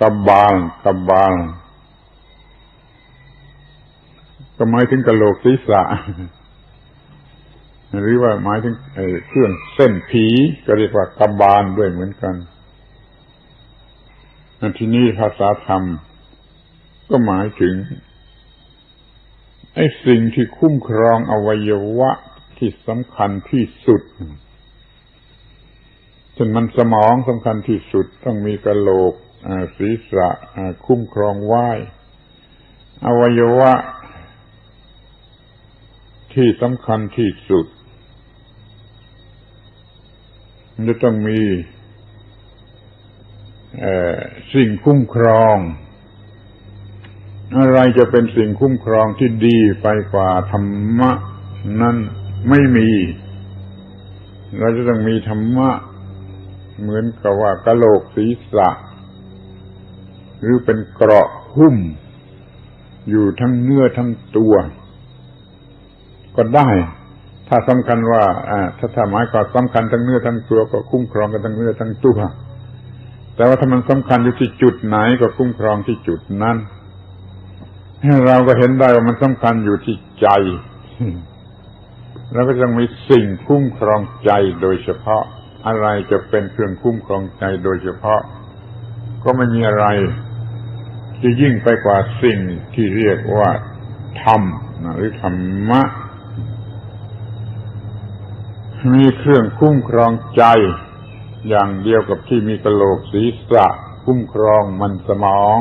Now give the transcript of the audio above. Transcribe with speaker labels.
Speaker 1: กบาลกบาลก็หมายถึงกะโหลกศีรษะ หรือว่าหมายถึงเครื่องเส้นผีก็เรียกว่ากบาลด้วยเหมือนกันที่นี่ภาษาธรรม ก็หมายถึงไอ้สิ่งที่คุ้มครองอวัยวะที่สำคัญที่สุดจนมันสมองสำคัญที่สุดต้องมีกระโหลก ศีรษะคุ้มครองไหวอวัยวะ ที่สำคัญที่สุดจะต้องมีสิ่งคุ้มครอง อะไรจะเป็นสิ่งคุ้มครองที่ดีไปกว่าธรรมะ นั้นไม่มี เราจะต้องมีธรรมะ เหมือนกับว่ากะโหลกศีรษะ หรือเป็นเกราะหุ้ม อยู่ทั้งเนื้อทั้งตัว ก็ได้ ถ้าสำคัญว่าถ้าถ้าหมายความสำคัญทั้งเนื้อทั้งตัว ก็คุ้มครองกันทั้งเนื้อทั้งตัวแต่ว่าถ้ามันสำคัญอยู่ที่จุดไหนก็คุ้มครองที่จุดนั้นเราก็เห็นได้ว่ามันสำคัญอยู่ที่ใจแล้วก็ต้องมีสิ่งคุ้มครองใจโดยเฉพาะ อะไรจะเป็นเครื่องคุ้มครองใจโดยเฉพาะ ก็ไม่มีอะไร จะยิ่งไปกว่าสิ่งที่เรียกว่า ธรรมหรือธรรมะ มีเครื่องคุ้มครองใจ อย่างเดียวกับที่มีกระโหลกศีรษะ คุ้มครองมันสมอง